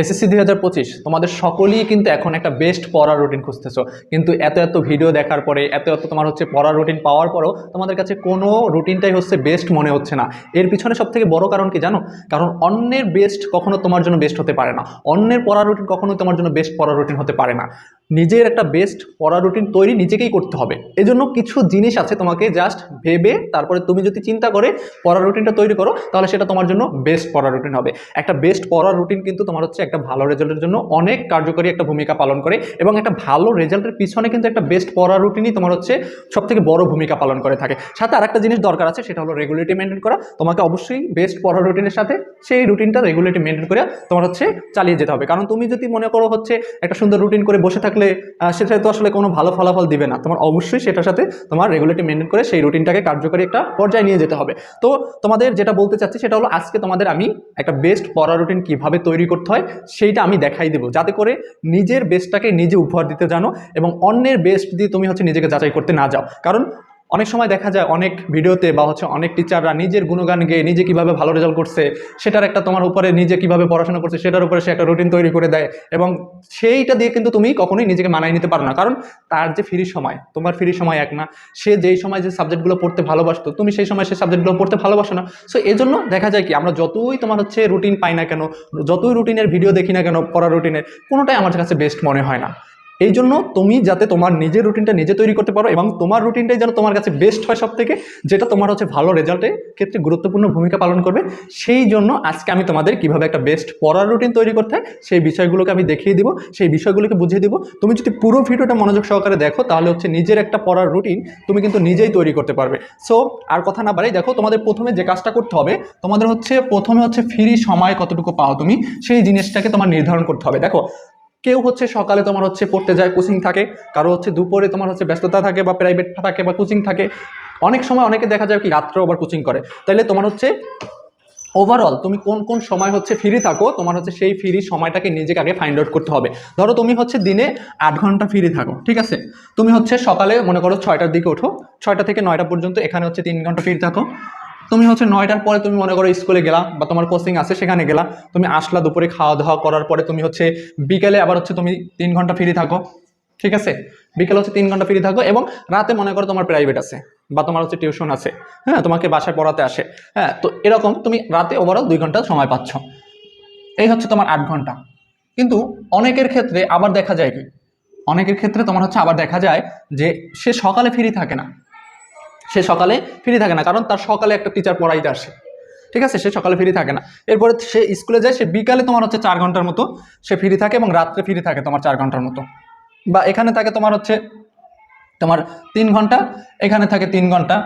SSC দুই হাজার পঁচিশ, তোমাদের সকলেই কিন্তু এখন একটা বেস্ট পড়ার রুটিন খুঁজতেছো। কিন্তু এত এত ভিডিও দেখার পরে, এত এত তোমার হচ্ছে পড়ার রুটিন পাওয়ার পরও তোমাদের কাছে কোনো রুটিনটাই হচ্ছে বেস্ট মনে হচ্ছে না। এর পিছনে সব থেকে বড় কারণ কি জানো? কারণ অন্যের বেস্ট কখনো তোমার জন্য বেস্ট হতে পারে না। অন্যের পড়ার রুটিন কখনোই তোমার জন্য বেস্ট পড়ার রুটিন হতে পারে না। নিজের একটা বেস্ট পড়া রুটিন তৈরি নিজেকেই করতে হবে। এজন্য কিছু জিনিস আছে তোমাকে জাস্ট ভেবে তারপরে তুমি যদি চিন্তা করে পড়ার রুটিনটা তৈরি করো, তাহলে সেটা তোমার জন্য বেস্ট পড়া রুটিন হবে। একটা বেস্ট পড়া রুটিন কিন্তু তোমার হচ্ছে একটা ভালো রেজাল্টের জন্য অনেক কার্যকরী একটা ভূমিকা পালন করে এবং একটা ভালো রেজাল্টের পিছনে কিন্তু একটা বেস্ট পড়া রুটিনই তোমার হচ্ছে সব থেকে বড় ভূমিকা পালন করে থাকে। সাথে আর একটা জিনিস দরকার আছে, সেটা হলো রেগুলেটি মেনটেন করা। তোমাকে অবশ্যই বেস্ট পড়ার রুটিনের সাথে সেই রুটিনটা রেগুলেটি মেনটেন করে তোমার হচ্ছে চালিয়ে যেতে হবে। কারণ তুমি যদি মনে করো হচ্ছে একটা সুন্দর রুটিন করে বসে থাকলে আহ, সেটা তো আসলে কোনো ভালো ফলাফল দিবে না। তোমার অবশ্যই সেটার সাথে তোমার রেগুলেটি মেনটেন করে সেই রুটিনটাকে কার্যকরী একটা পর্যায়ে নিয়ে যেতে হবে। তো তোমাদের যেটা বলতে চাচ্ছি সেটা হলো আজকে তোমাদের আমি একটা বেস্ট পড়া রুটিন কীভাবে তৈরি করতে হয় সেইটা আমি দেখাই দেবো। যাতে করে নিজের বেস্টটাকে নিজে উপহার দিতে জানো এবং অন্যের বেস্ট দিয়ে তুমি হচ্ছে নিজেকে যাচাই করতে না যাও। কারণ অনেক সময় দেখা যায় অনেক ভিডিওতে বা হচ্ছে অনেক টিচাররা নিজের গুণগান গেয়ে নিজে কীভাবে ভালো রেজাল্ট করছে, সেটার একটা তোমার উপরে নিজে কীভাবে পড়াশোনা করছে, সেটার উপরে সে একটা রুটিন তৈরি করে দেয় এবং সেইটা দিয়ে কিন্তু তুমি কখনোই নিজেকে মানায় নিতে পারো না। কারণ তার যে ফ্রি সময়, তোমার ফ্রি সময় এক না, সে যেই সময় যে সাবজেক্টগুলো পড়তে ভালোবাসতো, তুমি সেই সময় সেই সাবজেক্টগুলো পড়তে ভালোবাসো না। সো এজন্য দেখা যায় কি, আমরা যতই তোমার হচ্ছে রুটিন পাই না কেন, যতই রুটিনের ভিডিও দেখি না কেন পড়া রুটিনের কোনোটাই আমার কাছে বেস্ট মনে হয় না। এই জন্য তুমি যাতে তোমার নিজের রুটিনটা নিজে তৈরি করতে পারো এবং তোমার রুটিনটাই যেন তোমার কাছে বেস্ট হয় সব থেকে যেটা তোমার হচ্ছে ভালো রেজাল্টের ক্ষেত্রে গুরুত্বপূর্ণ ভূমিকা পালন করবে। সেই জন্য আজকে আমি তোমাদের কীভাবে একটা বেস্ট পড়ার রুটিন তৈরি করতে হয়, সেই বিষয়গুলোকে আমি দেখিয়ে দিব, সেই বিষয়গুলোকে বুঝিয়ে দিব। তুমি যদি পুরো ভিডিওটা মনোযোগ সহকারে দেখো, তাহলে হচ্ছে নিজের একটা পড়ার রুটিন তুমি কিন্তু নিজেই তৈরি করতে পারবে। সো আর কথা না বাড়াই, দেখো তোমাদের প্রথমে যে কাজটা করতে হবে, তোমাদের হচ্ছে প্রথমে হচ্ছে ফ্রি সময় কতটুকু পাও তুমি, সেই জিনিসটাকে তোমার নির্ধারণ করতে হবে। দেখো কেউ হচ্ছে সকালে তোমার হচ্ছে পড়তে যায় কোচিং থাকে, কারও হচ্ছে দুপুরে তোমার হচ্ছে ব্যস্ততা থাকে বা প্রাইভেট থাকে বা কোচিং থাকে। অনেক সময় অনেকে দেখা যায় কি রাত্রেও আবার কোচিং করে। তাইলে তোমার হচ্ছে ওভারঅল তুমি কোন কোন সময় হচ্ছে ফ্রি থাকো, তোমার হচ্ছে সেই ফ্রি সময়টাকে নিজেকে আগে ফাইন্ড আউট করতে হবে। ধরো তুমি হচ্ছে দিনে আট ঘণ্টা ফ্রি থাকো, ঠিক আছে? তুমি হচ্ছে সকালে মনে করো ছয়টার দিকে ওঠো, ছয়টা থেকে নয়টা পর্যন্ত এখানে হচ্ছে তিন ঘণ্টা ফ্রি থাকো। তুমি হচ্ছে নয়টার পরে তুমি মনে করো স্কুলে গেলা বা তোমার কোচিং আছে, সেখানে গেলা। তুমি আসলা দুপুরে খাওয়া দাওয়া করার পরে তুমি হচ্ছে বিকেলে আবার হচ্ছে তুমি তিন ঘণ্টা ফ্রি থাকো। ঠিক আছে? বিকেলে হচ্ছে তিন ঘণ্টা ফ্রি থাকো এবং রাতে মনে করো তোমার প্রাইভেট আছে বা তোমার হচ্ছে টিউশন আছে। হ্যাঁ তোমাকে বাসায় পড়াতে আসে। হ্যাঁ তো এরকম তুমি রাতে ওভারঅল দুই ঘণ্টা সময় পাচ্ছ। এই হচ্ছে তোমার আট ঘণ্টা। কিন্তু অনেকের ক্ষেত্রে আবার দেখা যায় কি? অনেকের ক্ষেত্রে তোমার হচ্ছে আবার দেখা যায় যে সে সকালে ফ্রি থাকে না। সে সকালে ফ্রি থাকে না, কারণ তার সকালে একটা টিচার পড়াইতে আসে। ঠিক আছে? সে সকালে ফ্রি থাকে না। এরপরে সে স্কুলে যায়, সে বিকালে তোমার হচ্ছে চার ঘণ্টার মতো সে ফ্রি থাকে এবং রাত্রে ফ্রি থাকে তোমার চার ঘণ্টার মতো। বা এখানে থাকে তোমার হচ্ছে তোমার তিন ঘণ্টা, এখানে থাকে তিন ঘণ্টা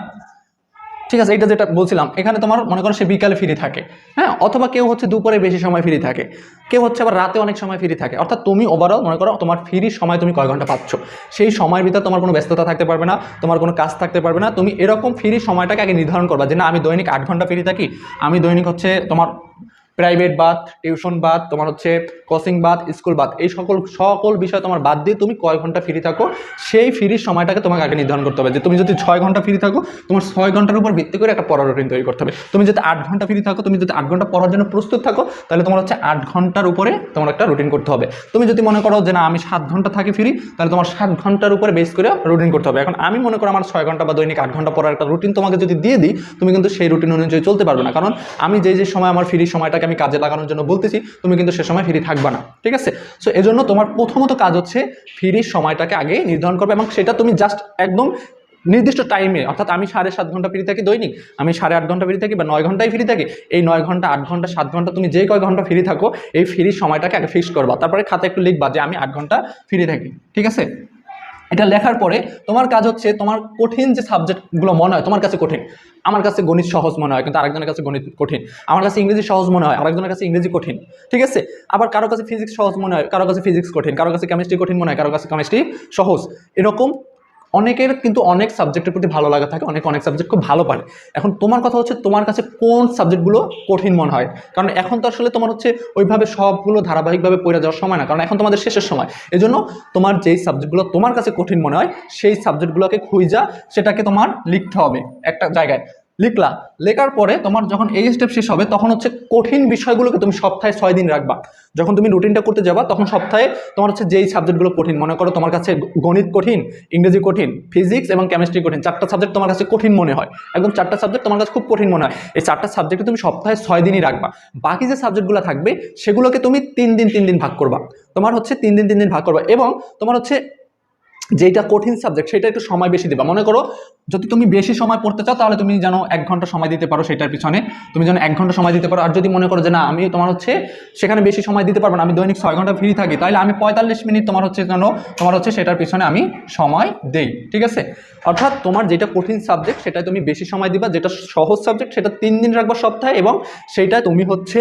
ঠিক আছে এটা যেটা বলছিলাম, এখানে তোমার মনে করো সে বিকালে ফ্রি থাকে হ্যাঁ? অথবা কেউ হচ্ছে দুপুরে বেশি সময় ফ্রি থাকে, কেউ হচ্ছে আবার রাতে অনেক সময় ফ্রি থাকে। অর্থাৎ তুমি ওভারঅল মনে করো তোমার ফ্রি সময় তুমি কয় ঘণ্টা পাচ্ছ? সেই সময়ের ভিতরে তোমার কোনো ব্যস্ততা থাকতে পারবে না, তোমার কোনো কাজ থাকতে পারবে না। তুমি এরকম ফ্রি সময়টাকে আগে নির্ধারণ করবা যে, না, আমি দৈনিক আট ঘণ্টা ফ্রি থাকি। আমি দৈনিক হচ্ছে তোমার প্রাইভেট বাদ টিউশন বাদ তোমার হচ্ছে কোচিং বাদ স্কুল বাদ এই সকল সকল বিষয় তোমার বাদ দিয়ে তুমি কয় ঘণ্টা ফ্রি থাকো, সেই ফ্রির সময়টাকে তোমাকে আগে নির্ধারণ করতে হবে যে তুমি যদি ছয় ঘণ্টা ফ্রি থাকো, তোমার ছয় ঘণ্টার উপর ভিত্তি করে একটা পড়ার রুটিন তৈরি করতে হবে। তুমি যদি আট ঘণ্টা ফ্রি থাকো, তুমি যদি আট ঘণ্টা পড়ার জন্য প্রস্তুত থাকো, তাহলে তোমার হচ্ছে আট ঘণ্টার উপরে তোমার একটা রুটিন করতে হবে। তুমি যদি মনে করো যে না, আমি সাত ঘণ্টা থাকি ফ্রি তাহলে তোমার সাত ঘণ্টার উপরে বেস করে রুটিন করতে হবে। এখন আমি মনে করো আমার ছয় ঘণ্টা বা দৈনিক আট ঘণ্টা পড়ার একটা রুটিন তোমাকে যদি দিয়ে দিই, তুমি কিন্তু সেই রুটিন অনুযায়ী চলতে পারবে না। কারণ আমি যে যে সময় আমার ফ্রি সময়টাকে আমি কাজে লাগানোর জন্য বলতেছি, তুমি কিন্তু সে সময় ফ্রি থাকবে না, ঠিক আছে? সো এজন্য তোমার প্রথমত কাজ হচ্ছে ফ্রি সময়টাকে আগে নির্ধারণ করবে এবং সেটা তুমি জাস্ট একদম নির্দিষ্ট টাইমে অর্থাৎ আমি সাড়ে সাত ঘণ্টা ফ্রি থাকি দৈনিক, আমি সাড়ে আট ঘণ্টা ফ্রি থাকি বা নয় ঘন্টায় ফ্রি থাকি, এই নয় ঘণ্টা, আট ঘণ্টা, সাত ঘণ্টা তুমি যে কয় ঘণ্টা ফ্রি থাকো, এই ফ্রি সময়টাকে আগে ফিক্স করবা। তারপরে খাতা একটু লিখবা যে আমি আট ঘণ্টা ফ্রি থাকি, ঠিক আছে? এটা লেখার পরে তোমার কাজ হচ্ছে তোমার কঠিন যে সাবজেক্টগুলো মনে হয়, তোমার কাছে কঠিন। আমার কাছে গণিত সহজ মনে হয়, কিন্তু আরেকজনের কাছে গণিত কঠিন। আমার কাছে ইংরেজি সহজ মনে হয়, আরেকজনের কাছে ইংরেজি কঠিন। ঠিক আছে? আবার কারও কাছে ফিজিক্স সহজ মনে হয়, কারও কাছে ফিজিক্স কঠিন, কারও কাছে কেমিস্ট্রি কঠিন মনে হয়, কারও কাছে কেমিস্ট্রি সহজ। এরকম অনেকের কিন্তু অনেক সাবজেক্টের প্রতি ভালো লাগা থাকে, অনেক অনেক সাবজেক্ট খুব ভালো পারে। এখন তোমার কথা হচ্ছে তোমার কাছে কোন সাবজেক্টগুলো কঠিন মনে হয়? কারণ এখন তো আসলে তোমার হচ্ছে ওইভাবে সবগুলো ধারাবাহিকভাবে পড়ে যাওয়ার সময় না, কারণ এখন তোমাদের শেষের সময়। এজন্য তোমার যেই সাবজেক্টগুলো তোমার কাছে কঠিন মনে হয়, সেই সাবজেক্টগুলোকে খুঁজা, সেটাকে তোমার লিখতে হবে একটা জায়গায়। লিখলা। লেখার পরে তোমার যখন এই স্টেপ শেষ হবে, তখন হচ্ছে কঠিন বিষয়গুলোকে তুমি সপ্তাহে ছয় দিন রাখবা। যখন তুমি রুটিনটা করতে যাবা, তখন সপ্তাহে তোমার হচ্ছে যেই সাবজেক্টগুলো কঠিন, মনে করো তোমার কাছে গণিত কঠিন, ইংরেজি কঠিন ফিজিক্স এবং কেমিস্ট্রি কঠিন, চারটা সাবজেক্ট তোমার কাছে কঠিন মনে হয়। একদম চারটা সাবজেক্ট তোমার কাছে খুব কঠিন মনে হয়। এই চারটা সাবজেক্টে তুমি সপ্তাহে ছয় দিনই রাখবা। বাকি যে সাবজেক্টগুলো থাকবে, সেগুলোকে তুমি তিন দিন তিন দিন ভাগ করবা। তোমার হচ্ছে তিন দিন তিন দিন ভাগ করবা এবং তোমার হচ্ছে যেটা কঠিন সাবজেক্ট সেটা একটু সময় বেশি দেবা। মনে করো, যদি তুমি বেশি সময় পড়তে চাও, তাহলে তুমি যেন এক ঘণ্টা সময় দিতে পারো সেটার পিছনে। তুমি যেন এক ঘণ্টা সময় দিতে পারো। আর যদি মনে করো যে না, আমি তোমার হচ্ছে, সেখানে বেশি সময় দিতে পারব না, আমি দৈনিক ছয় ঘণ্টা ফ্রি থাকি, তাহলে আমি পঁয়তাল্লিশ মিনিট তোমার হচ্ছে যেন, তোমার হচ্ছে সেটার পিছনে আমি সময় দেই। ঠিক আছে? অর্থাৎ তোমার যেটা কঠিন সাবজেক্ট সেটায় তুমি বেশি সময় দিবা। যেটা সহজ সাবজেক্ট সেটা তিন দিন রাখবা সপ্তাহে এবং সেইটা তুমি হচ্ছে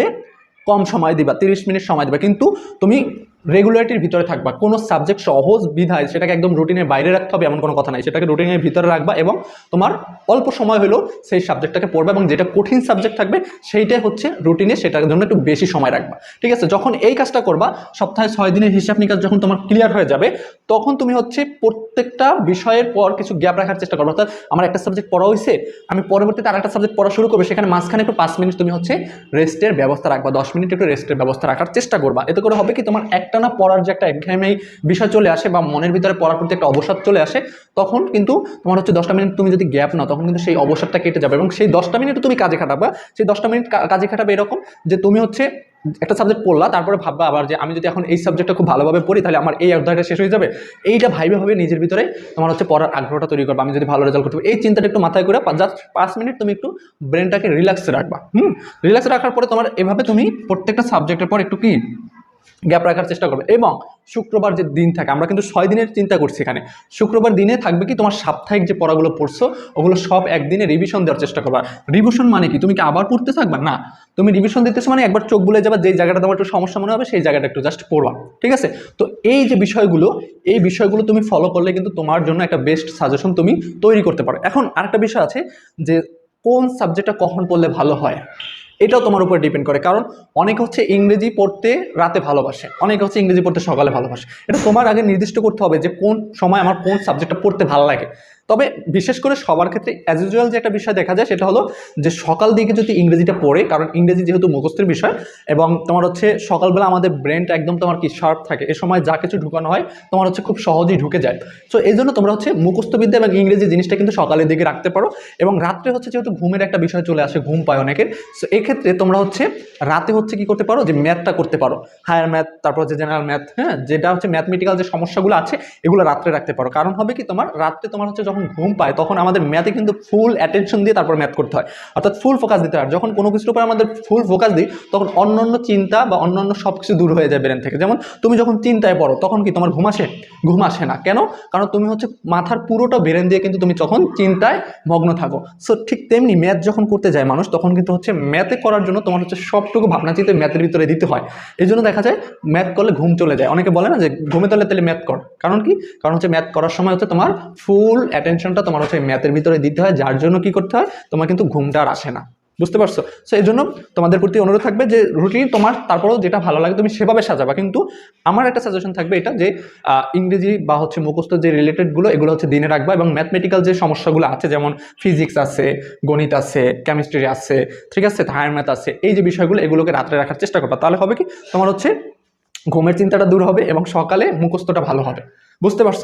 কম সময় দিবা, তিরিশ মিনিট সময় দিবা। কিন্তু তুমি রেগুলারিটির ভিতরে থাকবা। কোনো সাবজেক্ট সহজ বিধায় সেটাকে একদম রুটিনের বাইরে রাখতে হবে এমন কোনো কথা নাই। সেটাকে রুটিনের ভিতরে রাখবা এবং তোমার অল্প সময় হলেও সেই সাবজেক্টটাকে পড়বা এবং যেটা কঠিন সাবজেক্ট থাকবে সেইটাই হচ্ছে রুটিনে সেটার জন্য একটু বেশি সময় রাখবা। ঠিক আছে? যখন এই কাজটা করবা, সপ্তাহে ছয় দিনের হিসাব নিকাশ যখন তোমার ক্লিয়ার হয়ে যাবে, তখন তুমি হচ্ছে প্রত্যেকটা বিষয়ের পর কিছু গ্যাপ রাখার চেষ্টা করবে। অর্থাৎ আমার একটা সাবজেক্ট পড়া হয়েছে আমি পরবর্তীতে আর একটা সাবজেক্ট পড়া শুরু করবে, সেখানে মাঝখানে একটু পাঁচ মিনিট তুমি হচ্ছে রেস্টের ব্যবস্থা রাখবা, দশ মিনিট একটু রেস্টের ব্যবস্থা রাখার চেষ্টা করবা। এতে করে হবে কি তোমার একটানা পড়ার যে একটা একঘেয়েমি বিষয় চলে আসে বা মনের ভিতরে পড়ার প্রতি একটা অবসাদ চলে আসে, তখন কিন্তু তোমার হচ্ছে দশটা মিনিট তুমি যদি গ্যাপ নাও, তখন কিন্তু সেই অবসাদটা কেটে যাবে এবং সেই দশটা মিনিট তুমি কাজে খাটাবা। সেই দশটা মিনিট কাজে খাটাবে এরকম যে তুমি হচ্ছে একটা সাবজেক্ট পড়লা, তারপরে ভাববা আবার যে আমি যদি এখন এই সাবজেক্টটা খুব ভালোভাবে পড়ি, তাহলে আমার এই অধ্যায়টা শেষ হয়ে যাবে। এইটা ভাইবে ভাবে নিজের ভিতরে তোমার হচ্ছে পড়ার আগ্রহটা তৈরি করবে। আমি যদি ভালো রেজাল্ট করতে এই চিন্তাটা একটু মাথায় করে জাস্ট পাঁচ মিনিট তুমি একটু ব্রেনটাকে রিল্যাক্সে রাখবা। হুম? রিল্যাক্সে রাখার পরে তোমার এভাবে তুমি প্রত্যেকটা সাবজেক্টের পর একটু কি গ্যাপ রাখার চেষ্টা করবে। এবং শুক্রবার যে দিন থাকে, আমরা কিন্তু ছয় দিনের চিন্তা করছি এখানে। শুক্রবার দিনে থাকবে কি, তোমার সাপ্তাহিক যে পড়াগুলো পড়ছো, ওগুলো সব একদিনে রিভিশন দেওয়ার চেষ্টা করবা। রিভিশন মানে কি? তুমি কি আবার পড়তে থাকবা? না। তুমি রিভিশন দিতেছো মানে একবার চোখ বুলে যাবা যে জায়গাটা তোমার একটু সমস্যা মনে হবে, সেই জায়গাটা একটু জাস্ট পড়বা। ঠিক আছে? তো এই যে বিষয়গুলো, এই বিষয়গুলো তুমি ফলো করলে কিন্তু তোমার জন্য একটা বেস্ট সাজেশন তুমি তৈরি করতে পারো। এখন আরেকটা বিষয় আছে যে, কোন সাবজেক্টটা কখন পড়লে ভালো হয়? এটাও তোমার উপর ডিপেন্ড করে। কারণ অনেকে হচ্ছে ইংরেজি পড়তে রাতে ভালোবাসে, অনেকে হচ্ছে ইংরেজি পড়তে সকালে ভালোবাসে। এটা তোমার আগে নির্দিষ্ট করতে হবে যে কোন সময় আমার কোন সাবজেক্টটা পড়তে ভালো লাগে। তবে বিশেষ করে সবার ক্ষেত্রে অ্যাজ ইউজুয়াল যে একটা বিষয় দেখা যায় সেটা হলো যে সকাল দিকে যদি ইংরেজিটা পড়ে, কারণ ইংরেজি যেহেতু মুখস্থের বিষয় এবং তোমার হচ্ছে সকালবেলা আমাদের ব্রেনটা একদম তোমার কি শার্প থাকে, এ সময় যা কিছু ঢুকানো হয় তোমার হচ্ছে খুব সহজেই ঢুকে যায়। সো এই জন্য তোমরা হচ্ছে মুখস্থবিদ্যা এবং ইংরেজি জিনিসটা কিন্তু সকালের দিকে রাখতে পারো এবং রাত্রে হচ্ছে যেহেতু ঘুমের একটা বিষয় চলে আসে, ঘুম পায় অনেকের সো এক্ষেত্রে তোমরা হচ্ছে রাতে হচ্ছে কি করতে পারো যে ম্যাথটা করতে পারো। হায়ার ম্যাথ তারপর হচ্ছে জেনারেল ম্যাথ হ্যাঁ যেটা হচ্ছে ম্যাথমেটিক্যাল যে সমস্যাগুলো আছে, এগুলো রাত্রে রাখতে পারো। কারণ হবে কি তোমার, রাত্রে তোমার হচ্ছে যখন ঘুম পায়, তখন আমাদের ম্যাথে কিন্তু ফুল অ্যাটেনশন দিয়ে তারপর ম্যাথ করতে হয়। অর্থাৎ ফুল ফোকাস দিতে হয়। যখন কোনো কিছুর উপর আমাদের ফুল ফোকাস দিই, তখন অন্যান্য চিন্তা বা অন্যান্য সব কিছু দূর হয়ে যায় ব্রেন থেকে। যেমন তুমি যখন চিন্তায় পড়ো, তখন কি তোমার ঘুম আসে? ঘুম আসে না। কেন? কারণ তুমি হচ্ছে মাথার পুরোটা ব্রেন দিয়ে কিন্তু তুমি তখন চিন্তায় মগ্ন থাকো। সো ঠিক তেমনি ম্যাথ যখন করতে যায় মানুষ, তখন কিন্তু হচ্ছে ম্যাথে করার জন্য তোমার হচ্ছে সবটুকু ভাবনা চিন্তা ম্যাথের ভিতরে দিতে হয়। এই জন্য দেখা যায় ম্যাথ করলে ঘুম চলে যায়। অনেকে বলে না যে, ঘুমে তাহলে তাহলে ম্যাথ কর। কারণ কি? কারণ হচ্ছে ম্যাথ করার সময় হচ্ছে তোমার ফুল অ্যাটেনশনটা তোমার হচ্ছে ম্যাথের ভিতরে দিতে হয়, যার জন্য কি করতে হয়? তোমার কিন্তু ঘুমটা আর আসে না। বুঝতে পারছ? সো এই জন্য তোমাদের প্রতি অনুরোধ থাকবে যে রুটিন তোমার, তারপরেও যেটা ভালো লাগে তুমি সেভাবে সাজাবা। কিন্তু আমার একটা সাজেশন থাকবে এটা যে ইংরেজি বা হচ্ছে মুখস্থ যে রিলেটেডগুলো এগুলো হচ্ছে দিনে রাখবা এবং ম্যাথমেটিক্যাল যে সমস্যাগুলো আছে, যেমন ফিজিক্স আছে, গণিত আছে কেমিস্ট্রি আছে, ঠিক আছে? হায়ার ম্যাথ আছে, এই যে বিষয়গুলো, এগুলোকে রাত্রে রাখার চেষ্টা করবা। তাহলে হবে কি? তোমার হচ্ছে ঘুমের চিন্তাটা দূর হবে এবং সকালে মুখস্থটা ভালো হবে। বুঝতে পারছ?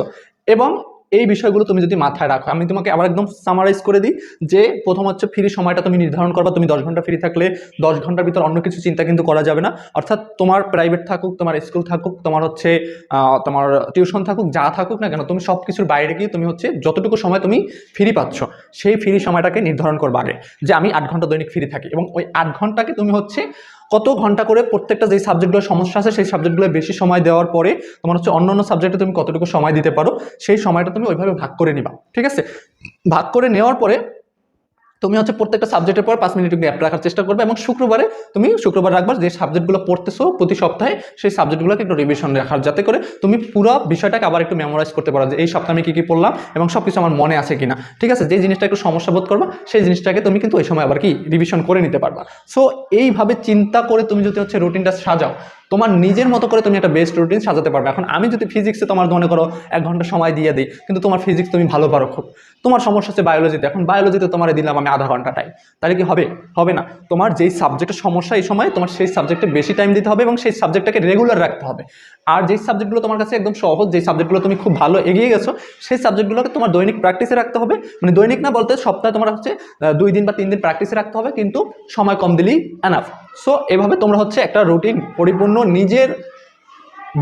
এবং এই বিষয়গুলো তুমি যদি মাথায় রাখো, আমি তোমাকে আবার একদম সামারাইজ করে দিই যে প্রথম হচ্ছে ফ্রি সময়টা তুমি নির্ধারণ করবা, তুমি দশ ঘণ্টা ফ্রি থাকলে দশ ঘণ্টার ভিতর অন্য কিছু চিন্তা কিন্তু করা যাবে না। অর্থাৎ তোমার প্রাইভেট থাকুক, তোমার স্কুল থাকুক, তোমার হচ্ছে তোমার টিউশন থাকুক, যা থাকুক না কেন, তুমি সব কিছুর বাইরে গিয়ে তুমি হচ্ছে যতটুকু সময় তুমি ফ্রি পাচ্ছ, সেই ফ্রি সময়টাকে নির্ধারণ করবা আগে। যে আমি আট ঘণ্টা দৈনিক ফ্রি থাকি এবং ওই আট ঘন্টাকে তুমি হচ্ছে কত ঘণ্টা করে প্রত্যেকটা যেই সাবজেক্টগুলোর সমস্যা আছে, সেই সাবজেক্টগুলো বেশি সময় দেওয়ার পরে তোমার হচ্ছে অন্য অন্য সাবজেক্টে তুমি কতটুকু সময় দিতে পারো, সেই সময়টা তুমি ওইভাবে ভাগ করে নিবা, ঠিক আছে? ভাগ করে নেওয়ার পরে তুমি হচ্ছে প্রত্যেকটা সাবজেক্টের পর পাঁচ মিনিট গ্যাপ রাখার চেষ্টা করবে এবং শুক্রবারে তুমি শুক্রবার রাখবা যে সাবজেক্টগুলো পড়তেছো প্রতি সপ্তাহে, সেই সাবজেক্টগুলোকে একটু রিভিশন রাখার যাতে করে তুমি পুরো বিষয়টাকে আবার একটু মেমোরাইজ করতে পারো যে এই সপ্তাহে আমি কী কী পড়লাম এবং সব কিছু আমার মনে আছে কিনা। ঠিক আছে? যে জিনিসটা একটু সমস্যা বোধ করবা, সেই জিনিসটাকে তুমি কিন্তু ওই সময় আবার কি রিভিশন করে নিতে পারবা। সো এইভাবে চিন্তা করে তুমি যদি হচ্ছে রুটিনটা সাজাও তোমার নিজের মতো করে তুমি একটা বেস্ট রুটিন সাজাতে পারবে। এখন আমি যদি ফিজিক্সে তোমার মনে করো এক ঘণ্টা সময় দিয়ে দিই, কিন্তু তোমার ফিজিক্স তুমি ভালো পারো খুব। তোমার সমস্যা হচ্ছে বায়োলজিতে এখন বায়োলজিতে তোমার দিলাম আমি আধা ঘণ্টা টাইম তাহলে কি হবে? হবে না। তোমার যেই সাবজেক্টের সমস্যা এই সময়, তোমার সেই সাবজেক্টে বেশি টাইম দিতে হবে এবং সেই সাবজেক্টটাকে রেগুলার রাখতে হবে। আর যেই সাবজেক্টগুলো তোমার কাছে একদম সহজ, যেই সাবজেক্টগুলো তুমি খুব ভালো এগিয়ে গেছো, সেই সাবজেক্টগুলোকে তোমার দৈনিক প্র্যাকটিসে রাখতে হবে। মানে দৈনিক না বলতে সপ্তাহে তোমার হচ্ছে দুই দিন বা তিন দিন প্র্যাকটিসে রাখতে হবে, কিন্তু সময় কম দিলেই এনাফ সো এভাবে তোমরা হচ্ছে একটা রুটিন পরিপূর্ণ নিজের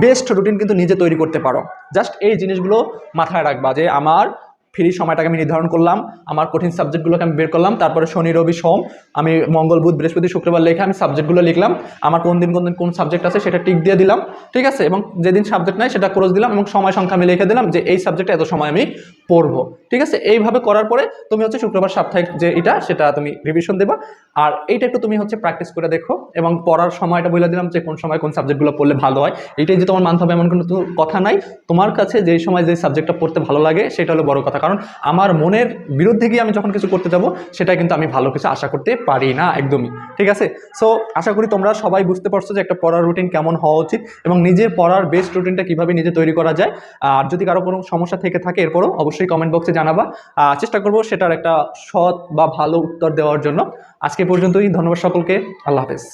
বেস্ট রুটিন কিন্তু নিজে তৈরি করতে পারো। জাস্ট এই জিনিসগুলো মাথায় রাখবা যে আমার ফ্রি সময়টাকে আমি নির্ধারণ করলাম। আমার কঠিন সাবজেক্টগুলোকে আমি বের করলাম। তারপরে শনি, রবি, সোম, আমি মঙ্গল, বুধ, বৃহস্পতি, শুক্রবার লেখে আমি সাবজেক্টগুলো লিখলাম। আমার কোন দিন কোন দিন কোন সাবজেক্ট আছে সেটা টিক দিয়ে দিলাম। ঠিক আছে? এবং যেদিন সাবজেক্ট নাই সেটা ক্রস দিলাম এবং সময় সংখ্যা আমি লিখে দিলাম যে এই সাবজেক্টে এত সময় আমি পড়ব। ঠিক আছে? এইভাবে করার পরে তুমি হচ্ছে শুক্রবার সাপ্তাহিক যে এটা, সেটা তুমি রিভিশন দেবা। আর এইটা একটু তুমি হচ্ছে প্র্যাকটিস করে দেখো এবং পড়ার সময়টা বলে দিলাম যে কোন সময় কোন সাবজেক্টগুলো পড়লে ভালো হয়। এটাই যে তোমার মানতে হবে এমন কোনো কথা নাই। তোমার কাছে যেই সময় যে সাবজেক্টটা পড়তে ভালো লাগে সেটা হলো বড় কথা। কারণ আমার মনের বিরুদ্ধে গিয়ে আমি যখন কিছু করতে যাব সেটা কিন্তু আমি ভালো কিছু আশা করতে পারি না একদমই। ঠিক আছে? সো আশা করি তোমরা সবাই বুঝতে পারছ যে একটা পড়ার রুটিন কেমন হওয়া উচিত এবং নিজের পড়ার বেস্ট রুটিনটা কীভাবে নিজে তৈরি করা যায়। আর যদি কারও কোনো সমস্যা থেকে থাকে এরপরও অবশ্যই কমেন্ট বক্সে জানাবা। চেষ্টা করব সেটার একটা সৎ বা ভালো উত্তর দেওয়ার জন্য। আজকে পর্যন্তই, ধন্যবাদ সকলকে। আল্লাহ হাফেজ।